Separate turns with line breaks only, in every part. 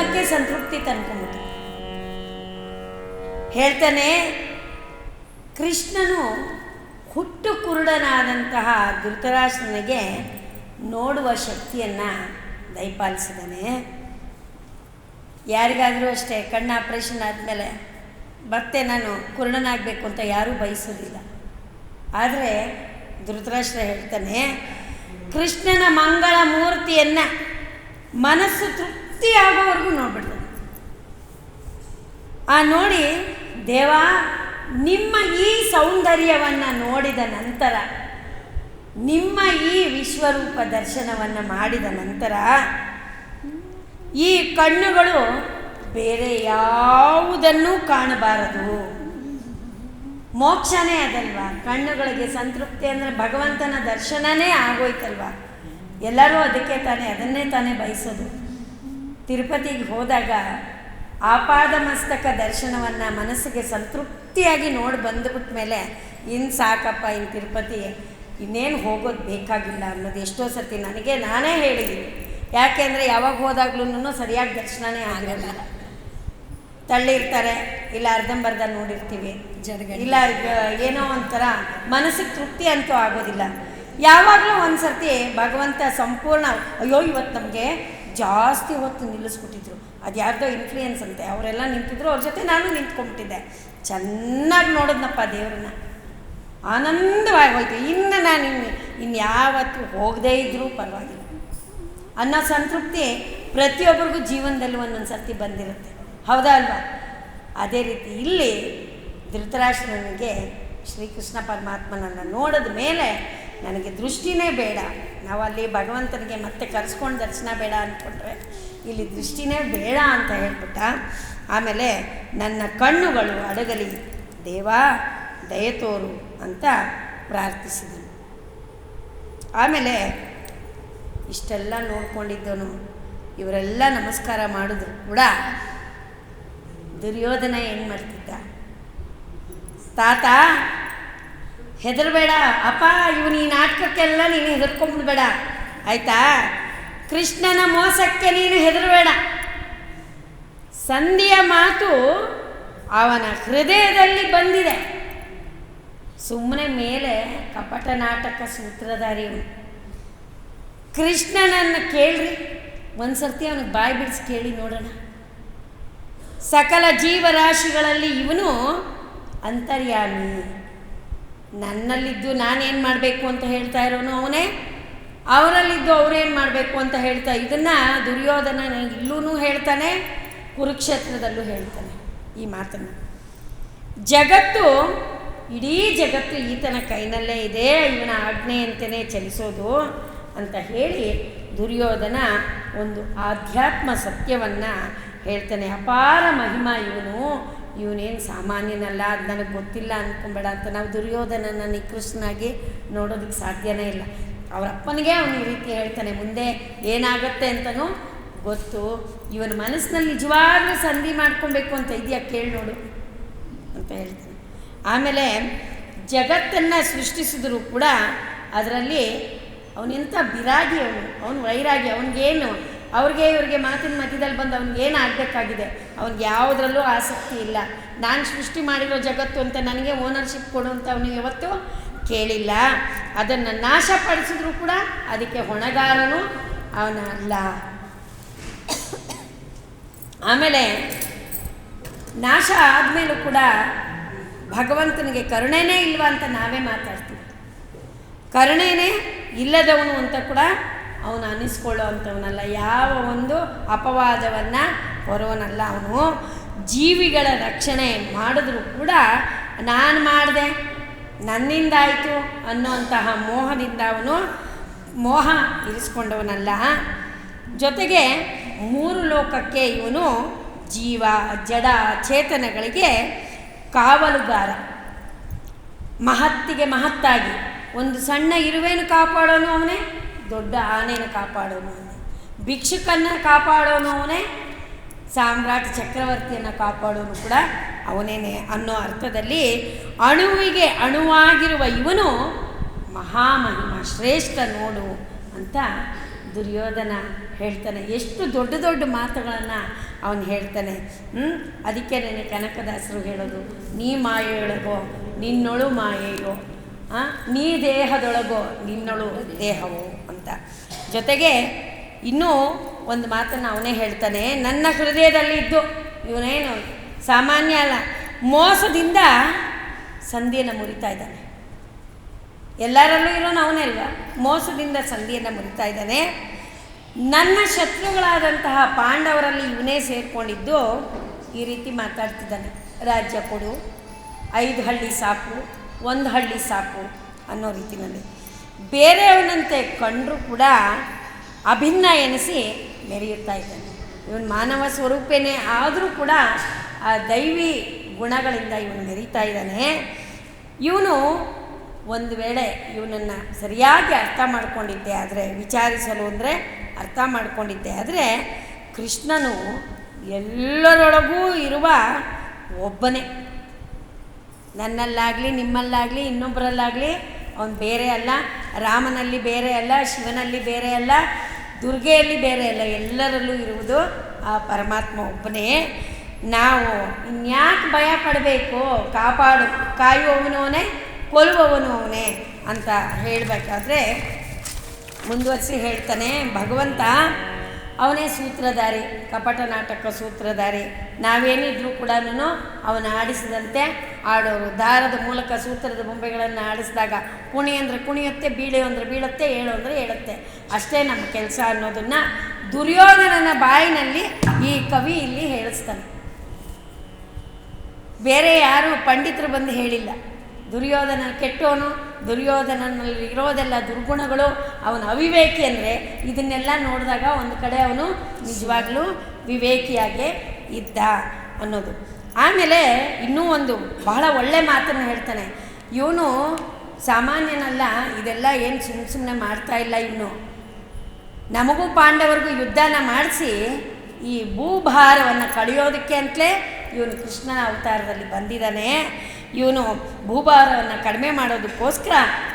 ಜನ್ಮಕ್ಕೆ ಸಂತೃಪ್ತಿ ತಂದ್ಕೊಂಬಿಟ್ಟು ಹೇಳ್ತಾನೆ, ಕೃಷ್ಣನು ಹುಟ್ಟು ಕುರುಡನಾದಂತಹ ಧೃತರಾಷ್ಟ್ರನಿಗೆ ನೋಡುವ ಶಕ್ತಿಯನ್ನು ದಯಪಾಲಿಸಿದ್ದಾನೆ. ಯಾರಿಗಾದರೂ ಅಷ್ಟೇ ಕಣ್ಣು ಆಪ್ರೇಷನ್ ಆದಮೇಲೆ ಮತ್ತೆ ನಾನು ಕುರುಡನಾಗಬೇಕು ಅಂತ ಯಾರೂ ಬಯಸೋದಿಲ್ಲ ಆದರೆ ಧೃತರಾಷ್ಟ್ರ ಹೇಳ್ತಾನೆ, ಕೃಷ್ಣನ ಮಂಗಳ ಮೂರ್ತಿಯನ್ನು ಮನಸ್ಸು ತೃಪ್ತಿಯಾಗೋವರೆಗೂ ನೋಡ್ಬಿಡ್ತದೆ ಆ ನೋಡಿ, ದೇವ, ನಿಮ್ಮ ಈ ಸೌಂದರ್ಯವನ್ನು ನೋಡಿದ ನಂತರ, ನಿಮ್ಮ ಈ ವಿಶ್ವರೂಪ ದರ್ಶನವನ್ನು ಮಾಡಿದ ನಂತರ, ಈ ಕಣ್ಣುಗಳು ಬೇರೆ ಯಾವುದನ್ನೂ ಕಾಣಬಾರದು. ಮೋಕ್ಷನೇ ಅದಲ್ವಾ? ಕಣ್ಣುಗಳಿಗೆ ಸಂತೃಪ್ತಿ ಅಂದರೆ ಭಗವಂತನ ದರ್ಶನನೇ ಆಗೋಯ್ತಲ್ವಾ? ಎಲ್ಲರೂ ಅದಕ್ಕೆ ತಾನೇ, ಅದನ್ನೇ ತಾನೇ ಬಯಸೋದು. ತಿರುಪತಿಗೆ ಹೋದಾಗ ಆಪಾದ ಮಸ್ತಕ ದರ್ಶನವನ್ನು ಮನಸ್ಸಿಗೆ ಸಂತೃಪ್ತಿಯಾಗಿ ನೋಡಿ ಬಂದುಬಿಟ್ಟ ಮೇಲೆ ಇನ್ನು ಸಾಕಪ್ಪ ಇನ್ನು ತಿರುಪತಿ ಇನ್ನೇನು ಹೋಗೋದು ಬೇಕಾಗಿಲ್ಲ ಅನ್ನೋದು ಎಷ್ಟೋ ಸರ್ತಿ ನನಗೆ ನಾನೇ ಹೇಳಿದ್ದೀನಿ. ಯಾಕೆಂದರೆ ಯಾವಾಗ ಹೋದಾಗ್ಲೂ ಸರಿಯಾಗಿ ದರ್ಶನವೇ ಆಗಲ್ಲ. ತಳ್ಳಿರ್ತಾರೆ ಇಲ್ಲ ಅರ್ಧಂಬರ್ಧ ನೋಡಿರ್ತೀವಿ. ಇಲ್ಲ ಈಗ ಏನೋ ಒಂಥರ ಮನಸ್ಸಿಗೆ ತೃಪ್ತಿ ಅಂತೂ ಆಗೋದಿಲ್ಲ. ಯಾವಾಗಲೂ ಒಂದು ಸರ್ತಿ ಭಗವಂತ ಸಂಪೂರ್ಣ ಅಯ್ಯೋ ಇವತ್ತು ನಮಗೆ ಜಾಸ್ತಿ ಹೊತ್ತು ನಿಲ್ಲಿಸ್ಬಿಟ್ಟಿದ್ರು. ಅದು ಯಾರ್ದೋ ಇನ್ಫ್ಲೂಯೆನ್ಸ್ ಅಂತೆ. ಅವರೆಲ್ಲ ನಿಂತಿದ್ರು, ಅವ್ರ ಜೊತೆ ನಾನು ನಿಂತ್ಕೊಂಡ್ಬಿಟ್ಟಿದ್ದೆ ಚೆನ್ನಾಗಿ ನೋಡಿದ್ನಪ್ಪ ದೇವ್ರನ್ನ. ಆನಂದವಾಗಿ ಹೋಯ್ತು. ಇನ್ನು ನಾನು ಇನ್ನು ಇನ್ಯಾವತ್ತು ಹೋಗದೇ ಇದ್ದರೂ ಪರವಾಗಿಲ್ಲ. ಅನ್ನೋ ಸಂತೃಪ್ತಿ ಪ್ರತಿಯೊಬ್ಬರಿಗೂ ಜೀವನದಲ್ಲಿ ಒಂದೊಂದು ಸರ್ತಿ ಬಂದಿರುತ್ತೆ. ಹೌದಾ ಅಲ್ವಾ? ಅದೇ ರೀತಿ ಇಲ್ಲಿ ಧೃತರಾಷ್ಟ್ರನಿಗೆ ಶ್ರೀಕೃಷ್ಣ ಪರಮಾತ್ಮನನ್ನು ನೋಡಿದ ಮೇಲೆ ನನಗೆ ದೃಷ್ಟಿನೇ ಬೇಡ. ನಾವು ಅಲ್ಲಿ ಭಗವಂತನಿಗೆ ಮತ್ತೆ ಕರೆಸ್ಕೊಂಡು ದರ್ಶನ ಬೇಡ ಅಂದ್ಕೊಂಡ್ರೆ ಇಲ್ಲಿ ದೃಷ್ಟಿನೇ ಬೇಡ ಅಂತ ಹೇಳ್ಬಿಟ್ಟ. ಆಮೇಲೆ ನನ್ನ ಕಣ್ಣುಗಳು ಅಡಗಲಿ, ದೇವ ದಯತೋರು ಅಂತ ಪ್ರಾರ್ಥಿಸಿದನು. ಆಮೇಲೆ ಇಷ್ಟೆಲ್ಲ ನೋಡ್ಕೊಂಡಿದ್ದನು. ಇವರೆಲ್ಲ ನಮಸ್ಕಾರ ಮಾಡಿದ್ರು ಕೂಡ ದುರ್ಯೋಧನ ಏನು ಮಾಡ್ತಿದ್ದ? ತಾತ ಹೆದರಬೇಡ. ಅಪ್ಪ, ಇವನು ಈ ನಾಟಕಕ್ಕೆಲ್ಲ ನೀನು ಹೆದರ್ಕೊಂಡ್ಬಿಡ್ಬೇಡ ಆಯ್ತಾ? ಕೃಷ್ಣನ ಮೋಸಕ್ಕೆ ನೀನು ಹೆದರಬೇಡ. ಸಂಧಿಯ ಮಾತು ಅವನ ಹೃದಯದಲ್ಲಿ ಬಂದಿದೆ. ಸುಮ್ಮನೆ ಮೇಲೆ ಕಪಟ ನಾಟಕ ಸೂತ್ರಧಾರಿ ಕೃಷ್ಣನನ್ನು ಕೇಳ್ರಿ. ಒಂದ್ಸರ್ತಿ ಅವನಿಗೆ ಬಾಯಿ ಬಿಡಿಸಿ ಕೇಳಿ ನೋಡೋಣ. ಸಕಲ ಜೀವರಾಶಿಗಳಲ್ಲಿ ಇವನು ಅಂತರ್ಯಾಮಿ. ನನ್ನಲ್ಲಿದ್ದು ನಾನೇನು ಮಾಡಬೇಕು ಅಂತ ಹೇಳ್ತಾ ಇರೋನು ಅವನೇ? ಅವರಲ್ಲಿದ್ದು ಅವರೇನು ಮಾಡಬೇಕು ಅಂತ ಹೇಳ್ತಾ ಇದನ್ನು ದುರ್ಯೋಧನ ಇಲ್ಲೂ ಹೇಳ್ತಾನೆ, ಕುರುಕ್ಷೇತ್ರದಲ್ಲೂ ಹೇಳ್ತಾನೆ ಈ ಮಾತನ್ನು. ಜಗತ್ತು, ಇಡೀ ಜಗತ್ತು ಈತನ ಕೈನಲ್ಲೇ ಇದೆ, ಇವನ ಆಜ್ಞೆಯಂತೆಯೇ ಚಲಿಸೋದು ಅಂತ ಹೇಳಿ ದುರ್ಯೋಧನ ಒಂದು ಆಧ್ಯಾತ್ಮ ಸತ್ಯವನ್ನು ಹೇಳ್ತಾನೆ. ಅಪಾರ ಮಹಿಮಾ ಇವನು. ಇವನೇನು ಸಾಮಾನ್ಯನಲ್ಲ, ಅದು ನನಗೆ ಗೊತ್ತಿಲ್ಲ ಅಂದ್ಕೊಂಬೇಡ ಅಂತ ನಾವು ದುರ್ಯೋಧನನ ನಿಕೃಷ್ಟನಾಗಿ ನೋಡೋದಕ್ಕೆ ಸಾಧ್ಯನೇ ಇಲ್ಲ. ಅವರಪ್ಪನಿಗೆ ಅವನು ಈ ರೀತಿ ಹೇಳ್ತಾನೆ, ಮುಂದೆ ಏನಾಗುತ್ತೆ ಅಂತನೂ ಗೊತ್ತು. ಇವನ ಮನಸ್ಸಿನಲ್ಲಿ ನಿಜವಾಗ್ಲೂ ಸಂಧಿ ಮಾಡ್ಕೊಬೇಕು ಅಂತ ಇದೆಯಾ ಕೇಳಿ ನೋಡು. ಅಂತ ಹೇಳ್ತಾನೆ. ಆಮೇಲೆ ಜಗತ್ತನ್ನು ಸೃಷ್ಟಿಸಿದ್ರು ಕೂಡ ಅದರಲ್ಲಿ ಅವನೆಂಥ ಬಿರಾಗಿ ಅವನು. ಅವನು ವೈರಾಗಿ, ಅವನಿಗೇನು, ಅವ್ರಿಗೆ ಇವ್ರಿಗೆ ಮಾತಿನ ಮಧ್ಯದಲ್ಲಿ ಬಂದು ಅವ್ನಿಗೇನು ಆಗಬೇಕಾಗಿದೆ? ಅವ್ನಿಗೆ ಯಾವುದರಲ್ಲೂ ಆಸಕ್ತಿ ಇಲ್ಲ. ನಾನು ಸೃಷ್ಟಿ ಮಾಡಿರೋ ಜಗತ್ತು ಅಂತ ನನಗೆ ಓನರ್ಶಿಪ್ ಕೊಡು ಅಂತ ಅವನು ಯಾವತ್ತೂ ಕೇಳಿಲ್ಲ. ಅದನ್ನು ನಾಶಪಡಿಸಿದ್ರು ಕೂಡ ಅದಕ್ಕೆ ಹೊಣೆಗಾರನು ಅವನ ಅಲ್ಲ. ಆಮೇಲೆ ನಾಶ ಆದಮೇಲೂ ಕೂಡ ಭಗವಂತನಿಗೆ ಕರುಣೆನೇ ಇಲ್ವಾ ಅಂತ ನಾವೇ ಮಾತಾಡ್ತೀವಿ. ಕರುಣೆನೇ ಇಲ್ಲದವನು ಅಂತ ಕೂಡ ಅವನು ಅನಿಸ್ಕೊಳ್ಳೋ ಅಂಥವನಲ್ಲ ಯಾವ ಒಂದು ಅಪವಾದವನ್ನು ಹೊರೋನಲ್ಲ ಅವನು, ಜೀವಿಗಳ ರಕ್ಷಣೆ ಮಾಡಿದ್ರೂ ಕೂಡ ನಾನು ಮಾಡಿದೆ. ನನ್ನಿಂದಾಯಿತು ಅನ್ನೋಂತಹ ಮೋಹದಿಂದ ಅವನು ಮೋಹ ಇರಿಸ್ಕೊಂಡವನಲ್ಲ. ಜೊತೆಗೆ ಮೂರು ಲೋಕಕ್ಕೆ ಇವನು ಜೀವ, ಜಡ, ಚೇತನಗಳಿಗೆ ಕಾವಲುಗಾರ. ಮಹತ್ತಿಗೆ ಮಹತ್ತಾಗಿ. ಒಂದು ಸಣ್ಣ ಇರುವೆಯನ್ನು ಕಾಪಾಡೋನು ಅವನೇ? ದೊಡ್ಡ ಆನೆಯನ್ನು ಕಾಪಾಡೋನು ಅವನೇ. ಭಿಕ್ಷುಕನ್ನು ಕಾಪಾಡೋನು ಅವನೇ? ಸಾಮ್ರಾಟ್ ಚಕ್ರವರ್ತಿಯನ್ನು ಕಾಪಾಡೋನು ಕೂಡ ಅವನೇನೆ ಅನ್ನೋ ಅರ್ಥದಲ್ಲಿ ಅಣುವಿಗೆ ಅಣುವಾಗಿರುವ ಇವನು ಮಹಾಮಹಿಮ ಶ್ರೇಷ್ಠ ನೋಡು ಅಂತ ದುರ್ಯೋಧನ ಹೇಳ್ತಾನೆ. ಎಷ್ಟು ದೊಡ್ಡ ದೊಡ್ಡ ಮಾತುಗಳನ್ನು ಅವನು ಹೇಳ್ತಾನೆ. ಅದಕ್ಕೆ ನನಗೆ ಕನಕದಾಸರು ಹೇಳೋದು, ನೀ ಮಾಯೆಯೊಳಗೋ, ನಿನ್ನೊಳು ಮಾಯೆಯೋ? ನೀ ದೇಹದೊಳಗೋ, ನಿನ್ನೊಳು ದೇಹವೋ ಅಂತ. ಜೊತೆಗೆ ಇನ್ನೂ ಒಂದು ಮಾತನ್ನು ಅವನೇ ಹೇಳ್ತಾನೆ, ನನ್ನ ಹೃದಯದಲ್ಲಿ ಇದ್ದು ಇವನೇನು ಸಾಮಾನ್ಯ ಅಲ್ಲ, ಮೋಸದಿಂದ ಸಂಧಿಯನ್ನು ಮುರಿತಾ ಇದ್ದಾನೆ. ಎಲ್ಲರಲ್ಲೂ ಇರೋನು ಅವನೇ ಅಲ್ವಾ? ಮೋಸದಿಂದ ಸಂಧಿಯನ್ನು ಮುರಿತಾ ಇದ್ದಾನೆ. ನನ್ನ ಶತ್ರುಗಳಾದಂತಹ ಪಾಂಡವರಲ್ಲಿ ಇವನೇ ಸೇರಿಕೊಂಡಿದ್ದು, ಈ ರೀತಿ ಮಾತಾಡ್ತಿದ್ದಾನೆ. ರಾಜ್ಯ ಕೊಡು, ಐದು ಹಳ್ಳಿ ಸಾಕು, ಒಂದು ಹಳ್ಳಿ ಸಾಕು, ಅನ್ನೋ ರೀತಿಯಲ್ಲಿ ಬೇರೆಯವನಂತೆ ಕಂಡರೂ ಕೂಡ ಅಭಿನ್ನ ಎನಿಸಿ ಮೆರೆಯುತ್ತಾ ಇದ್ದಾನೆ. ಇವನು ಮಾನವ ಸ್ವರೂಪೇನೆ ಆದರೂ ಕೂಡ ಆ ದೈವಿ ಗುಣಗಳಿಂದ ಇವನು ಮೆರೀತಾ ಇದ್ದಾನೆ. ಇವನು ಒಂದು ವೇಳೆ ಇವನನ್ನು ಸರಿಯಾಗಿ ಅರ್ಥ ಮಾಡಿಕೊಂಡಿದ್ದೆ ಆದರೆ, ವಿಚಾರಿಸಲು ಅಂದರೆ ಅರ್ಥ ಮಾಡಿಕೊಂಡಿದ್ದೆ ಆದರೆ, ಕೃಷ್ಣನು ಎಲ್ಲರೊಳಗೂ ಇರುವ ಒಬ್ಬನೇ. ನನ್ನಲ್ಲಾಗಲಿ, ನಿಮ್ಮಲ್ಲಾಗಲಿ, ಇನ್ನೊಬ್ಬರಲ್ಲಾಗಲಿ, ಅವನು ಬೇರೆ ಅಲ್ಲ, ರಾಮನಲ್ಲಿ ಬೇರೆ ಅಲ್ಲ, ಶಿವನಲ್ಲಿ ಬೇರೆ ಅಲ್ಲ ದುರ್ಗೆಯಲ್ಲಿ ಬೇರೆ ಅಲ್ಲ ಎಲ್ಲರಲ್ಲೂ ಇರುವುದು ಆ ಪರಮಾತ್ಮ ಒಬ್ಬನೇ. ನಾವು ಇನ್ಯಾಕೆ ಭಯ ಪಡಬೇಕು, ಕಾಪಾಡು, ಕಾಯುವವನು ಅವನೇ, ಕೊಲ್ಲುವವನು ಅವನೇ ಅಂತ ಹೇಳಬೇಕಾದ್ರೆ ಮುಂದುವರಿಸಿ ಹೇಳ್ತಾನೆ ಭಗವಂತ. ಅವನೇ ಸೂತ್ರಧಾರಿ ಕಪಟ ನಾಟಕ ಸೂತ್ರಧಾರಿ. ನಾವೇನಿದ್ರೂ ಕೂಡ ಅವನ ಆಡಿಸಿದಂತೆ ಆಡೋರು. ದಾರದ ಮೂಲಕ ಸೂತ್ರದ ಬೊಂಬೆಗಳನ್ನು ಆಡಿಸಿದಾಗ ಕುಣಿ ಅಂದರೆ ಕುಣಿಯುತ್ತೆ, ಬೀಳೆ ಅಂದರೆ ಬೀಳುತ್ತೆ, ಏಳು ಅಂದರೆ ಹೇಳುತ್ತೆ ಅಷ್ಟೇ ನಮ್ಮ ಕೆಲಸ ಅನ್ನೋದನ್ನು ದುರ್ಯೋಧನನ ಬಾಯಿನಲ್ಲಿ ಈ ಕವಿ ಇಲ್ಲಿ ಹೇಳಿಸ್ತಾನೆ. ಬೇರೆ ಯಾರು ಪಂಡಿತರು ಬಂದು ಹೇಳಿಲ್ಲ. ದುರ್ಯೋಧನ ಕೆಟ್ಟವನು ದುರ್ಯೋಧನನಲ್ಲಿ ಇರೋದೆಲ್ಲ ದುರ್ಗುಣಗಳು, ಅವನ ಅವಿವೇಕಿ ಅಂದರೆ ಇದನ್ನೆಲ್ಲ ನೋಡಿದಾಗ ಒಂದು ಕಡೆ ಅವನು ನಿಜವಾಗ್ಲೂ ವಿವೇಕಿಯಾಗೆ ಇದ್ದ ಅನ್ನೋದು. ಆಮೇಲೆ ಇನ್ನೂ ಒಂದು ಬಹಳ ಒಳ್ಳೆ ಮಾತನ್ನು ಹೇಳ್ತಾನೆ. ಇವನು ಸಾಮಾನ್ಯನಲ್ಲ, ಇದೆಲ್ಲ ಏನು ಸುಮ್ಮ ಸುಮ್ಮನೆ ಮಾಡ್ತಾ ಇಲ್ಲ ಇವನು. ನಮಗೂ ಪಾಂಡವರಿಗೂ ಯುದ್ಧನ ಮಾಡಿಸಿ ಈ ಭೂಭಾರವನ್ನು ಕಳೆಯೋದಕ್ಕೆ ಅಂತಲೇ ಇವನು ಕೃಷ್ಣನ ಅವತಾರದಲ್ಲಿ ಬಂದಿದ್ದಾನೆ. ಇವನು ಭೂಭಾರವನ್ನು ಕಡಿಮೆ ಮಾಡೋದಕ್ಕೋಸ್ಕರ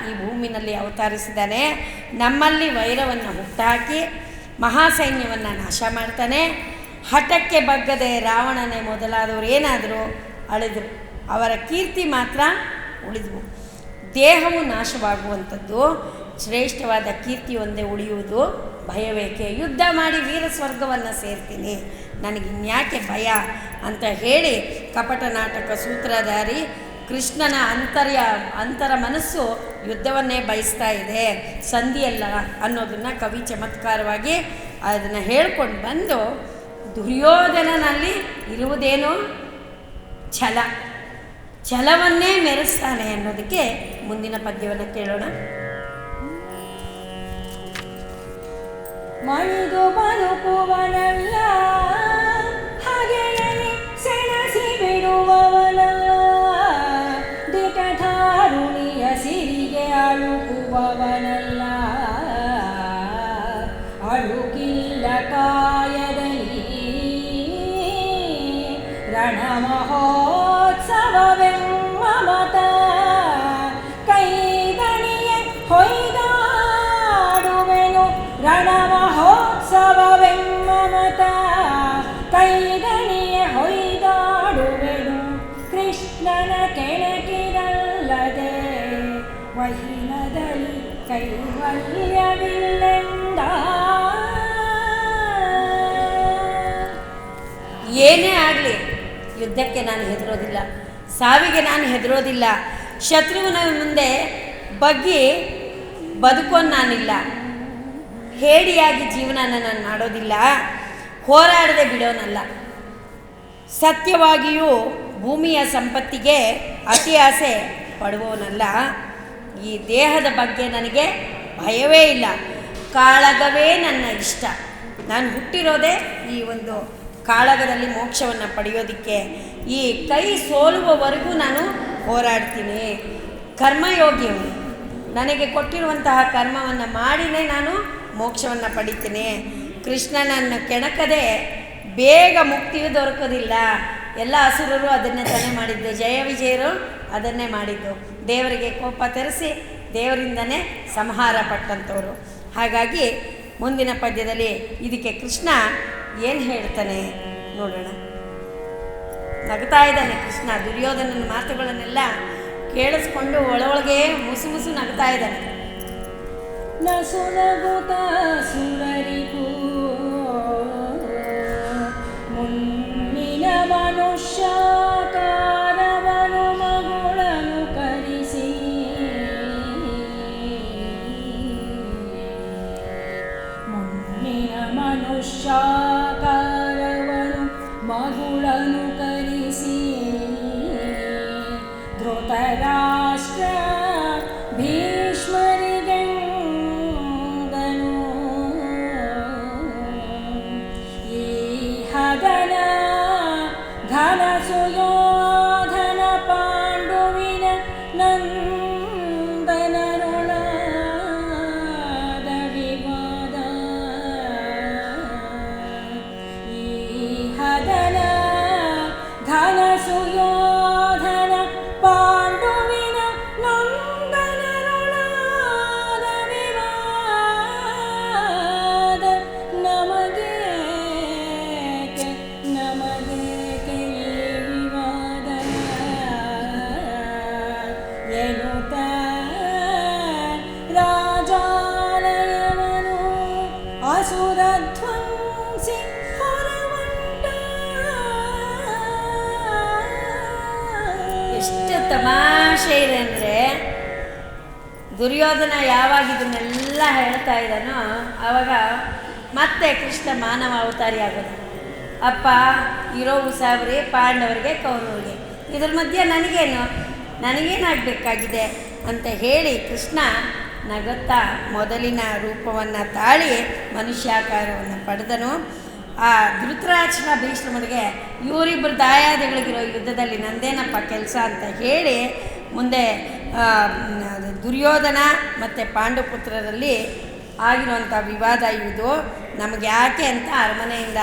ಈ ಭೂಮಿನಲ್ಲಿ ಅವತರಿಸಿದ್ದಾನೆ ನಮ್ಮಲ್ಲಿ ವೈರವನ್ನು ಹುಟ್ಟಾಕಿ ಮಹಾಸೈನ್ಯವನ್ನು ನಾಶ ಮಾಡ್ತಾನೆ. ಹಠಕ್ಕೆ ಬಗ್ಗದೆ ರಾವಣನೇ ಮೊದಲಾದವರು ಏನಾದರೂ ಅಳಿದರು. ಅವರ ಕೀರ್ತಿ ಮಾತ್ರ ಉಳಿದವು. ದೇಹವು ನಾಶವಾಗುವಂಥದ್ದು. ಶ್ರೇಷ್ಠವಾದ ಕೀರ್ತಿ ಒಂದೇ ಉಳಿಯುವುದು. ಭಯವೇಕೆ? ಯುದ್ಧ ಮಾಡಿ ವೀರ ಸ್ವರ್ಗವನ್ನು ಸೇರ್ತೀನಿ. ನನಗೆ ಇನ್ಯಾಕೆ ಭಯ? ಅಂತ ಹೇಳಿ ಕಪಟ ನಾಟಕ ಸೂತ್ರಧಾರಿ ಕೃಷ್ಣನ ಅಂತರ್ಯ, ಅಂತರ ಮನಸ್ಸು ಯುದ್ಧವನ್ನೇ ಬಯಸ್ತಾ ಇದೆ. ಸಂಧಿಯಲ್ಲ ಅನ್ನೋದನ್ನು ಕವಿ ಚಮತ್ಕಾರವಾಗಿ ಅದನ್ನು ಹೇಳ್ಕೊಂಡು ಬಂದು ದುರ್ಯೋಧನನಲ್ಲಿ ಇರುವುದೇನು? ಛಲ. ಛಲವನ್ನೇ ಮೆರೆಸ್ತಾನೆ ಅನ್ನೋದಕ್ಕೆ ಮುಂದಿನ ಪದ್ಯವನ್ನು ಕೇಳೋಣ.
ಮಣಿದು ಬದುಕುವನಲ್ಲ ರಣಮಹೋತ್ಸವವೆಮ್ಮಮತ ಕೈದಣಿಯ ಹೊಯ್ದಾಡುವೆನು ರಣಮಹೋತ್ಸವವೆಮ್ಮಮತ ಕೈದಣಿಯ ಹೊಯ್ದಾಡುವೆನು ಕೃಷ್ಣನ ಕೆಣಕಿರಲ್ಲದೆ ವಹಿನದಲ್ಲಿ ಕೈವಲ್ಯವಿಲ್ಲೆಂದ.
ಏನೇ ಆಗಲಿ ಯುದ್ಧಕ್ಕೆ ನಾನು ಹೆದರೋದಿಲ್ಲ, ಸಾವಿಗೆ ನಾನು ಹೆದರೋದಿಲ್ಲ, ಶತ್ರುವಿನ ಮುಂದೆ ಬಗ್ಗಿ ಬದುಕೋನ್ ನಾನಿಲ್ಲ. ಹೇಡಿಯಾಗಿ ಜೀವನನ ನಾನು ಮಾಡೋದಿಲ್ಲ, ಹೋರಾಡದೆ ಬಿಡೋನಲ್ಲ. ಸತ್ಯವಾಗಿಯೂ ಭೂಮಿಯ ಸಂಪತ್ತಿಗೆ ಅತಿ ಆಸೆ ಪಡುವವನಲ್ಲ. ಈ ದೇಹದ ಬಗ್ಗೆ ನನಗೆ ಭಯವೇ ಇಲ್ಲ, ಕಾಳಗವೇ ನನ್ನ ಇಷ್ಟ. ನಾನು ಹುಟ್ಟಿರೋದೇ ಈ ಒಂದು ಕಾಳಗದಲ್ಲಿ ಮೋಕ್ಷವನ್ನು ಪಡೆಯೋದಕ್ಕೆ ಈ ಕೈ ಸೋಲುವವರೆಗೂ ನಾನು ಹೋರಾಡ್ತೀನಿ. ಕರ್ಮಯೋಗಿಯವನು ನನಗೆ ಕೊಟ್ಟಿರುವಂತಹ ಕರ್ಮವನ್ನು ಮಾಡಿನೇ ನಾನು ಮೋಕ್ಷವನ್ನು ಪಡಿತೀನಿ. ಕೃಷ್ಣನನ್ನು ಕೆಣಕದೆ ಬೇಗ ಮುಕ್ತಿಯು ದೊರಕೋದಿಲ್ಲ ಎಲ್ಲ ಹಸುರರು ಅದನ್ನೇ ತಾನೇ ಮಾಡಿದ್ದು. ಜಯ ವಿಜಯರು ಅದನ್ನೇ ಮಾಡಿದ್ದು. ದೇವರಿಗೆ ಕೋಪ ತರಿಸಿ ದೇವರಿಂದನೇ ಸಂಹಾರ ಪಟ್ಟಂಥವ್ರು. ಹಾಗಾಗಿ ಮುಂದಿನ ಪದ್ಯದಲ್ಲಿ ಇದಕ್ಕೆ ಕೃಷ್ಣ ಏನು ಹೇಳ್ತಾನೆ ನೋಡೋಣ. ನಗ್ತಾ ಇದ್ದಾನೆ ಕೃಷ್ಣ, ದುರ್ಯೋಧನನ ಮಾತುಗಳನ್ನೆಲ್ಲ ಕೇಳಿಸ್ಕೊಂಡು ಒಳೊಳಗೆ ಮುಸು ಮುಸು ನಗ್ತಾ ಇದ್ದಾನೆ.
ಮುನ್ನಿನ ಮನುಷ್ಯಾಕಾರವನು
so long. ದುರ್ಯೋಧನ ಯಾವಾಗ ಇದನ್ನೆಲ್ಲ ಹೇಳ್ತಾ ಇದ್ದಾನೋ ಆವಾಗ ಮತ್ತೆ ಕೃಷ್ಣ ಮಾನವ ಅವತಾರಿ ಆಗೋದು. ಅಪ್ಪ, ಇರೋ ಉಸಾಬ್ರಿ ಪಾಂಡವರಿಗೆ ಕೌರವರಿಗೆ. ಇದ್ರ ಮಧ್ಯೆ ನನಗೇನು? ನನಗೇನಾಗಬೇಕಾಗಿದೆ ಅಂತ ಹೇಳಿ ಕೃಷ್ಣ ನಗುತ್ತಾ ಮೊದಲಿನ ರೂಪವನ್ನು ತಾಳಿ ಮನುಷ್ಯಾಕಾರವನ್ನು ಪಡೆದನು. ಆ ಧೃತರಾಜನ ಭೀಷ್ಮನಿಗೆ ಇವರಿಬ್ಬರು ದಾಯಾದಿಗಳಿಗಿರೋ ಯುದ್ಧದಲ್ಲಿ ನಂದೇನಪ್ಪ ಕೆಲಸ ಅಂತ ಹೇಳಿ ಮುಂದೆ ದುರ್ಯೋಧನ ಮತ್ತು ಪಾಂಡುಪುತ್ರರಲ್ಲಿ ಆಗಿರುವಂಥ ವಿವಾದ ಇದು. ನಮಗೆ ಯಾಕೆ ಅಂತ ಅರಮನೆಯಿಂದ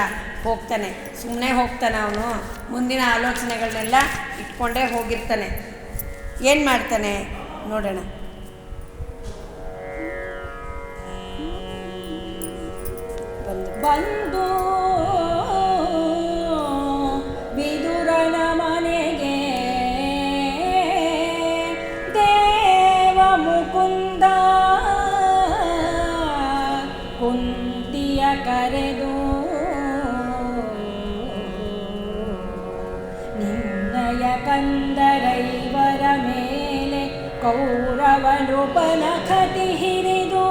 ಹೋಗ್ತಾನೆ. ಸುಮ್ಮನೆ ಹೋಗ್ತಾನೆ ಅವನು. ಮುಂದಿನ ಆಲೋಚನೆಗಳನ್ನೆಲ್ಲ ಇಟ್ಕೊಂಡೇ ಹೋಗಿರ್ತಾನೆ. ಏನು ಮಾಡ್ತಾನೆ ನೋಡೋಣ. ಬಂದು
ಮೇಲೆ ಕೌರವ ನೃಪನ ಕತಿ ಹಿರಿದು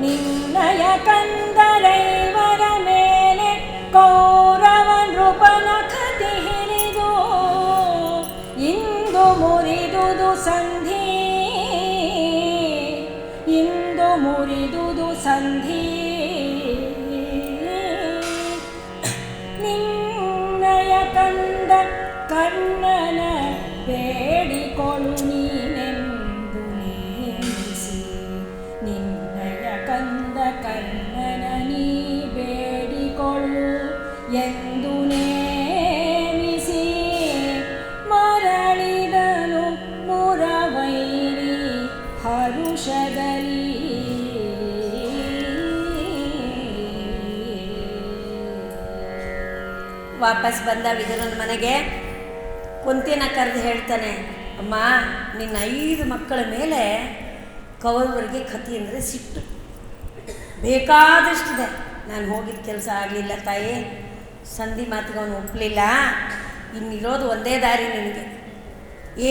ನಿನ್ನಯ ಕಂದರೈವರ ಮೇಲೆ ಕೌರವ ನೃಪನ ಕತಿ ಹಿರಿದು. ಇಂದು ಮುರಿದುದು ಸಂಧಿ. ಇಂದು ಮುರಿದುದು ಸಂಧಿ. ನಿನ್ನಯ ಕಂದ ಕರ್ಣನ
ವಾಪಸ್ ಬಂದ ವಿದುರನ ಮನೆಗೆ ಕುಂತಿನ ಕರೆದು ಹೇಳ್ತಾನೆ, ಅಮ್ಮ, ನಿನ್ನ ಐದು ಮಕ್ಕಳ ಮೇಲೆ ಕೌರವರಿಗೆ ಕತಿ ಅಂದರೆ ಸಿಟ್ಟು. ಬೇಕಾದಷ್ಟಿದೆ. ನಾನು ಹೋಗಿದ್ದ ಕೆಲಸ ಆಗಲಿಲ್ಲ ತಾಯಿ. ಸಂಧಿ ಮಾತಿಗೆ ಅವನು ಒಪ್ಪಲಿಲ್ಲ ಇನ್ನಿರೋದು ಒಂದೇ ದಾರಿ ನಿನಗೆ.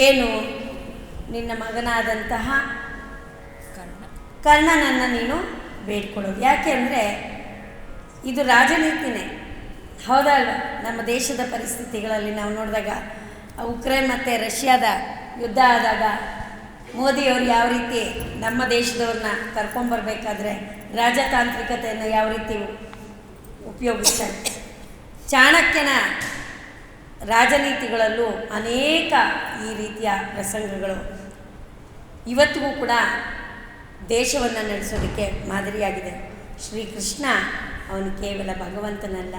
ಏನು? ನಿನ್ನ ಮಗನಾದಂತಹ ಕರ್ಣನನ್ನು ನೀನು ಬೇಡ್ಕೊಳ್ಳೋದು. ಯಾಕೆ ಅಂದರೆ, ಇದು ರಾಜನೀತಿನೇ. ಹೌದಲ್ವ? ನಮ್ಮ ದೇಶದ ಪರಿಸ್ಥಿತಿಗಳಲ್ಲಿ ನಾವು ನೋಡಿದಾಗ, ಉಕ್ರೇನ್ ಮತ್ತು ರಷ್ಯಾದ ಯುದ್ಧ ಆದಾಗ ಮೋದಿಯವರು ಯಾವ ರೀತಿ ನಮ್ಮ ದೇಶದವ್ರನ್ನ ಕರ್ಕೊಂಬರ್ಬೇಕಾದ್ರೆ ರಾಜತಾಂತ್ರಿಕತೆಯನ್ನು ಯಾವ ರೀತಿ ಉಪಯೋಗಿಸ್ತಾರೆ? ಚಾಣಕ್ಯನ ರಾಜನೀತಿಗಳಲ್ಲೂ ಅನೇಕ ಈ ರೀತಿಯ ಪ್ರಸಂಗಗಳು ಇವತ್ತಿಗೂ ಕೂಡ ದೇಶವನ್ನು ನಡೆಸೋದಕ್ಕೆ ಮಾದರಿಯಾಗಿದೆ. ಶ್ರೀಕೃಷ್ಣ ಅವನು ಕೇವಲ ಭಗವಂತನಲ್ಲ.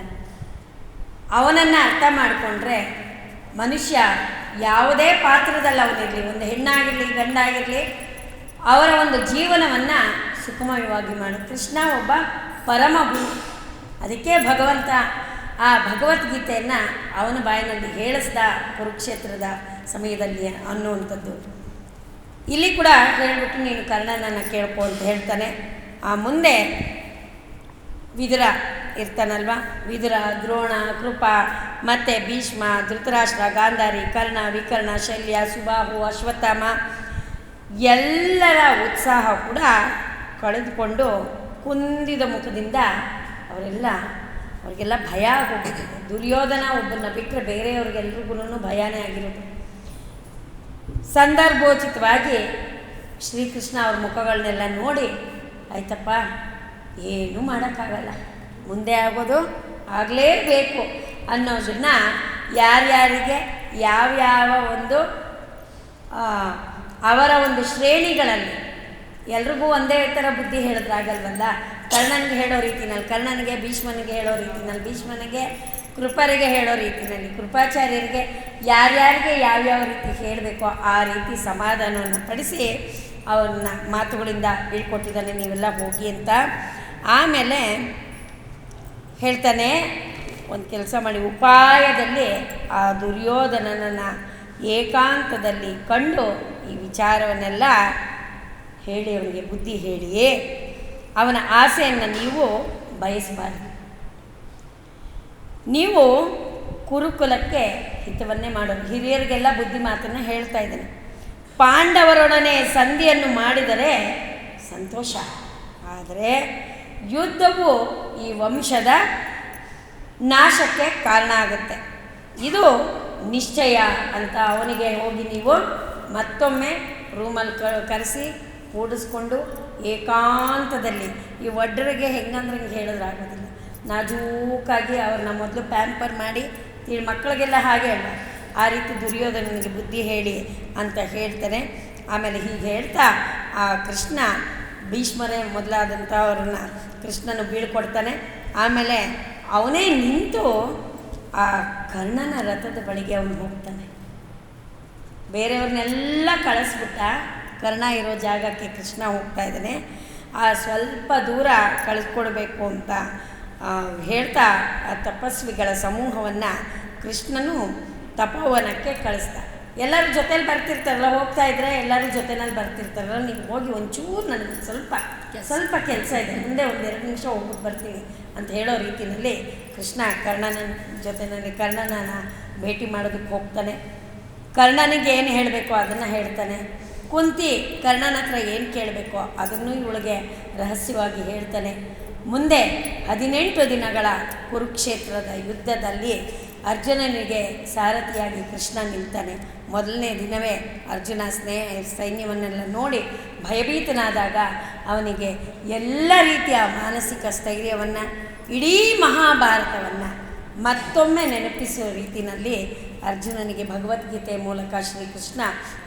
ಅವನನ್ನು ಅರ್ಥ ಮಾಡಿಕೊಂಡ್ರೆ ಮನುಷ್ಯ ಯಾವುದೇ ಪಾತ್ರದಲ್ಲಿ ಅವನಿರಲಿ, ಒಂದು ಹೆಣ್ಣಾಗಿರಲಿ, ಗಂಡಾಗಿರಲಿ, ಅವರ ಒಂದು ಜೀವನವನ್ನು ಸುಖಮಯವಾಗಿ ಮಾಡು. ಕೃಷ್ಣ ಒಬ್ಬ ಪರಮ ಗುರು. ಅದಕ್ಕೆ ಭಗವಂತ ಆ ಭಗವದ್ಗೀತೆಯನ್ನು ಅವನ ಬಾಯಿನಲ್ಲಿ ಹೇಳಿಸ್ದ ಕುರುಕ್ಷೇತ್ರದ ಸಮಯದಲ್ಲಿ ಅನ್ನುವಂಥದ್ದು. ಇಲ್ಲಿ ಕೂಡ ಹೇಳ್ಬಿಟ್ಟು ನೀನು ಕರ್ಣನನ್ನು ಕೇಳ್ಕೊ ಅಂತ ಹೇಳ್ತಾನೆ. ಆ ಮುಂದೆ ವಿದುರ ಇರ್ತಾನಲ್ವ? ವಿದುರ, ದ್ರೋಣ, ಕೃಪ, ಮತ್ತು ಭೀಷ್ಮ, ಧೃತರಾಷ್ಟ್ರ, ಗಾಂಧಾರಿ, ಕರ್ಣ, ವಿಕರ್ಣ, ಶಲ್ಯ, ಸುಬಾಹು, ಅಶ್ವತ್ಥಾಮ, ಎಲ್ಲರ ಉತ್ಸಾಹ ಕೂಡ ಕಳೆದುಕೊಂಡು ಕುಂದಿದ ಮುಖದಿಂದ ಅವರೆಲ್ಲ, ಅವರಿಗೆಲ್ಲ ಭಯ ಹೋಗುತ್ತೆ ದುರ್ಯೋಧನ ಒಬ್ಬನ ಬಿಟ್ಟರೆ ಬೇರೆಯವ್ರಿಗೆಲ್ರಿಗೂ ಭಯನೇ ಆಗಿರೋದು. ಸಂದರ್ಭೋಚಿತವಾಗಿ ಶ್ರೀಕೃಷ್ಣ ಅವ್ರ ಮುಖಗಳನ್ನೆಲ್ಲ ನೋಡಿ, ಆಯ್ತಪ್ಪ ಏನೂ ಮಾಡೋಕ್ಕಾಗಲ್ಲ. ಮುಂದೆ ಆಗೋದು ಆಗಲೇಬೇಕು ಅನ್ನೋದನ್ನ ಯಾರ್ಯಾರಿಗೆ, ಯಾವ್ಯಾವ ಒಂದು ಅವರ ಒಂದು ಶ್ರೇಣಿಗಳಲ್ಲಿ, ಎಲ್ರಿಗೂ ಒಂದೇ ಥರ ಬುದ್ಧಿ ಹೇಳಿದ್ರಾಗಲ್ವಲ್ಲ ಕರ್ಣನಿಗೆ ಹೇಳೋ ರೀತಿನಲ್ಲಿ, ಕರ್ಣನಿಗೆ, ಭೀಷ್ಮನಿಗೆ ಹೇಳೋ ರೀತಿನಲ್ಲಿ, ಭೀಷ್ಮನಿಗೆ, ಕೃಪರಿಗೆ ಹೇಳೋ ರೀತಿನಲ್ಲಿ, ಕೃಪಾಚಾರ್ಯರಿಗೆ ಯಾರ್ಯಾರಿಗೆ ಯಾವ್ಯಾವ ರೀತಿ ಹೇಳಬೇಕೋ ಆ ರೀತಿ ಸಮಾಧಾನವನ್ನು ಪಡಿಸಿ ಅವನ್ನ ಮಾತುಗಳಿಂದ ಹೇಳ್ಕೊಟ್ಟಿದ್ದಾನೆ ನೀವೆಲ್ಲ ಹೋಗಿ ಅಂತ ಆಮೇಲೆ ಹೇಳ್ತಾನೆ, ಒಂದು ಕೆಲಸ ಮಾಡಿ. ಉಪಾಯದಲ್ಲಿ ಆ ದುರ್ಯೋಧನನನ್ನು ಏಕಾಂತದಲ್ಲಿ ಕಂಡು ಈ ವಿಚಾರವನ್ನೆಲ್ಲ ಹೇಳಿ ಅವನಿಗೆ ಬುದ್ಧಿ ಹೇಳಿಯೇ, ಅವನ ಆಸೆಯನ್ನು ನೀವು ಬಯಸಬಾರದು. ನೀವು ಕುರುಕುಲಕ್ಕೆ ಹಿತವನ್ನೇ ಮಾಡೋದು. ಹಿರಿಯರಿಗೆಲ್ಲ ಬುದ್ಧಿ ಮಾತನ್ನು ಹೇಳ್ತಾ ಇದ್ದಾನೆ. ಪಾಂಡವರೊಡನೆ ಸಂಧಿಯನ್ನು ಮಾಡಿದರೆ ಸಂತೋಷ. ಆದರೆ ಯುದ್ಧವು ಈ ವಂಶದ ನಾಶಕ್ಕೆ ಕಾರಣ ಆಗುತ್ತೆ. ಇದು ನಿಶ್ಚಯ ಅಂತ ಅವನಿಗೆ ಹೋಗಿ ನೀವು ಮತ್ತೊಮ್ಮೆ ರೂಮಲ್ಲಿ ಕರೆಸಿ ಕೂಡಿಸ್ಕೊಂಡು ಏಕಾಂತದಲ್ಲಿ. ಈ ಒಡ್ಡರಿಗೆ ಹೆಂಗಂದ್ರೆ ಹಿಂಗೆ ಹೇಳಿದ್ರೆ ಆಗೋದಿಲ್ಲ. ನಾಜೂಕಾಗಿ ಅವ್ರನ್ನ ಮೊದಲು ಪ್ಯಾಂಪರ್ ಮಾಡಿ, ಈ ಮಕ್ಕಳಿಗೆಲ್ಲ ಹಾಗೆ ಅಲ್ಲ. ಆ ರೀತಿ ದುರ್ಯೋಧನನಿಗೆ ಬುದ್ಧಿ ಹೇಳಿ ಅಂತ ಹೇಳ್ತಾನೆ. ಆಮೇಲೆ ಹೀಗೆ ಹೇಳ್ತಾ ಆ ಕೃಷ್ಣ ಭೀಷ್ಮರೇ ಮೊದಲಾದಂಥ ಅವ್ರನ್ನ ಕೃಷ್ಣನು ಬೀಳ್ಕೊಡ್ತಾನೆ. ಆಮೇಲೆ ಅವನೇ ನಿಂತು ಆ ಕರ್ಣನ ರಥದ ಬಳಿಗೆ ಅವನು ಹೋಗ್ತಾನೆ. ಬೇರೆಯವ್ರನ್ನೆಲ್ಲ ಕಳಿಸ್ಬಿಟ್ಟ ಕರ್ಣ ಇರೋ ಜಾಗಕ್ಕೆ ಕೃಷ್ಣ ಹೋಗ್ತಾ ಇದ್ದಾನೆ. ಆ ಸ್ವಲ್ಪ ದೂರ ಕಳಿಸ್ಕೊಡ್ಬೇಕು ಅಂತ ಹೇಳ್ತಾ ಆ ತಪಸ್ವಿಗಳ ಸಮೂಹವನ್ನು ಕೃಷ್ಣನು ತಪೋವನಕ್ಕೆ ಕಳಿಸ್ದ. ಎಲ್ಲರ ಜೊತೆಲಿ ಬರ್ತಿರ್ತಾರಲ್ಲ, ಹೋಗ್ತಾ ಇದ್ರೆ ಎಲ್ಲರ ಜೊತೆನಲ್ಲಿ ಬರ್ತಿರ್ತಾರಲ್ಲ, ನೀವು ಹೋಗಿ ಒಂಚೂರು ನನಗೆ ಸ್ವಲ್ಪ ಸ್ವಲ್ಪ ಕೆಲಸ ಇದೆ. ಮುಂದೆ ಒಂದೆರಡು ನಿಮಿಷ ಹೋಗ್ಬಿಟ್ಟು ಬರ್ತೀನಿ ಅಂತ ಹೇಳೋ ರೀತಿಯಲ್ಲಿ ಕೃಷ್ಣ ಕರ್ಣನ ಜೊತೆನಲ್ಲಿ ಕರ್ಣನನ ಭೇಟಿ ಮಾಡೋದಕ್ಕೆ ಹೋಗ್ತಾನೆ. ಕರ್ಣನಿಗೆ ಏನು ಹೇಳಬೇಕು ಅದನ್ನು ಹೇಳ್ತಾನೆ. ಕುಂತಿ ಕರ್ಣನ ಹತ್ರ ಏನು ಕೇಳಬೇಕೋ ಅದನ್ನು ಇವಳಿಗೆ ರಹಸ್ಯವಾಗಿ ಹೇಳ್ತಾನೆ. ಮುಂದೆ ಹದಿನೆಂಟು ದಿನಗಳ ಕುರುಕ್ಷೇತ್ರದ ಯುದ್ಧದಲ್ಲಿ ಅರ್ಜುನನಿಗೆ ಸಾರಥಿಯಾಗಿ ಕೃಷ್ಣ ನಿಲ್ತಾನೆ. ಮೊದಲನೇ ದಿನವೇ ಅರ್ಜುನ ಸ್ನೇಹ, ಸೈನ್ಯವನ್ನೆಲ್ಲ ನೋಡಿ ಭಯಭೀತನಾದಾಗ ಅವನಿಗೆ ಎಲ್ಲ ರೀತಿಯ ಮಾನಸಿಕ ಸ್ಥೈರ್ಯವನ್ನು, ಇಡೀ ಮಹಾಭಾರತವನ್ನು ಮತ್ತೊಮ್ಮೆ ನೆನಪಿಸುವ ರೀತಿಯಲ್ಲಿ ಅರ್ಜುನನಿಗೆ ಭಗವದ್ಗೀತೆ ಮೂಲಕ ಶ್ರೀಕೃಷ್ಣ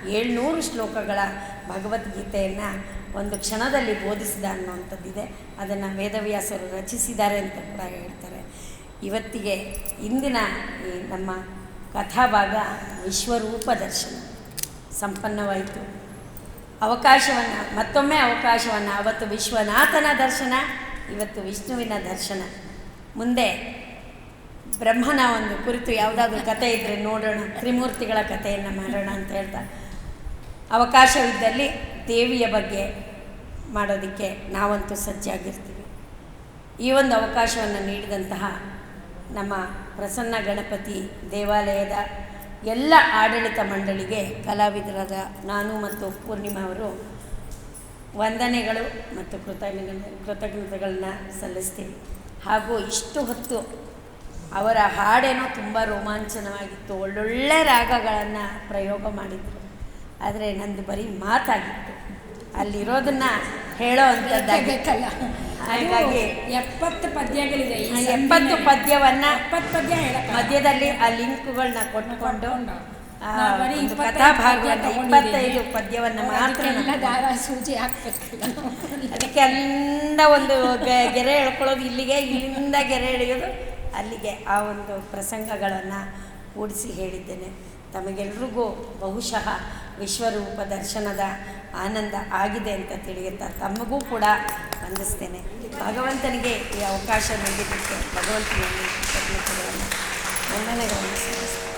ಏಳ್ನೂರು ಶ್ಲೋಕಗಳ ಭಗವದ್ಗೀತೆಯನ್ನು ಒಂದು ಕ್ಷಣದಲ್ಲಿ ಬೋಧಿಸಿದ ಅನ್ನುವಂಥದ್ದಿದೆ. ಅದನ್ನು ವೇದವ್ಯಾಸರು ರಚಿಸಿದ್ದಾರೆ ಅಂತ ಕೂಡ ಹೇಳ್ತಾರೆ. ಇವತ್ತಿಗೆ ಇಂದಿನ ಈ ನಮ್ಮ ಕಥಾಭಾಗ ವಿಶ್ವರೂಪ ದರ್ಶನ ಸಂಪನ್ನವಾಯಿತು. ಅವಕಾಶವನ್ನು, ಮತ್ತೊಮ್ಮೆ ಅವಕಾಶವನ್ನು, ಅವತ್ತು ವಿಶ್ವನಾಥನ ದರ್ಶನ, ಇವತ್ತು ವಿಷ್ಣುವಿನ ದರ್ಶನ. ಮುಂದೆ ಬ್ರಹ್ಮನ ಒಂದು ಕುರಿತು ಯಾವುದಾದ್ರೂ ಕತೆ ಇದ್ದರೆ ನೋಡೋಣ, ತ್ರಿಮೂರ್ತಿಗಳ ಕಥೆಯನ್ನು ಮಾಡೋಣ ಅಂತ ಹೇಳ್ತಾ. ಅವಕಾಶವಿದ್ದಲ್ಲಿ ದೇವಿಯ ಬಗ್ಗೆ ಮಾಡೋದಕ್ಕೆ ನಾವಂತೂ ಸಜ್ಜಾಗಿರ್ತೀವಿ. ಈ ಒಂದು ಅವಕಾಶವನ್ನು ನೀಡಿದಂತಹ ನಮ್ಮ ಪ್ರಸನ್ನ ಗಣಪತಿ ದೇವಾಲಯದ ಎಲ್ಲ ಆಡಳಿತ ಮಂಡಳಿಗೆ ಕಲಾವಿದರಾದ ನಾನು ಮತ್ತು ಪೂರ್ಣಿಮಾ ಅವರು
ವಂದನೆಗಳು ಮತ್ತು ಕೃತಜ್ಞ, ಕೃತಜ್ಞತೆಗಳನ್ನ ಸಲ್ಲಿಸ್ತೀವಿ. ಹಾಗೂ ಇಷ್ಟು ಹೊತ್ತು ಅವರ ಹಾಡೇನೋ ತುಂಬ ರೋಮಾಂಚನವಾಗಿತ್ತು, ಒಳ್ಳೊಳ್ಳೆ ರಾಗಗಳನ್ನು ಪ್ರಯೋಗ ಮಾಡಿದರು. ಆದರೆ ನಂದು ಬರೀ ಮಾತಾಗಿತ್ತು. ಅಲ್ಲಿರೋದನ್ನು ಹೇಳೋ ಅಂಥದ್ದಾಗಿ
ಬೇಕಲ್ಲ
ಹಾಗಾಗಿ
ಎಪ್ಪತ್ತು ಪದ್ಯಗಳಿದೆ.
ಎಪ್ಪತ್ತು ಪದ್ಯವನ್ನ
ಎಪ್ಪತ್ತು ಪದ್ಯ
ಮಧ್ಯದಲ್ಲಿ ಆ ಲಿಂಕ್ಗಳನ್ನ ಕೊಟ್ಟುಕೊಂಡು
ಇಪ್ಪತ್ತೈದು
ಕಥಾಭಾಗವನ್ನು ಇಪ್ಪತ್ತೈದು ಪದ್ಯವನ್ನು ಮಾತ್ರ
ದಾರ ಸೂಜಿ ಹಾಕ್ಬೇಕಲ್ಲ
ಅದಕ್ಕೆ ಅಲ್ಲಿಂದ ಒಂದು ಗೆರೆ ಎಳ್ಕೊಳ್ಳೋದು ಇಲ್ಲಿಗೆ ಇಲ್ಲಿಂದ ಗೆರೆ ಎಳೆಯೋದು ಅಲ್ಲಿಗೆ ಆ ಒಂದು ಪ್ರಸಂಗಗಳನ್ನು ಕೂಡಿಸಿ ಹೇಳಿದ್ದೇನೆ. ತಮಗೆಲ್ರಿಗೂ ಬಹುಶಃ ವಿಶ್ವರೂಪ ದರ್ಶನದ ಆನಂದ ಆಗಿದೆ ಅಂತ ತಿಳಿಯುತ್ತಾ ತಮಗೂ ಕೂಡ ವಂದಿಸ್ತೇನೆ. ಭಗವಂತನಿಗೆ ಈ ಅವಕಾಶ ನೀಡಿದ್ದಕ್ಕೆ ಭಗವಂತನಲ್ಲಿ ಕೃತಜ್ಞತೆಗಳನ್ನು, ವಂದನೆಗಳನ್ನು ಸಲ್ಲಿಸ್ತೇನೆ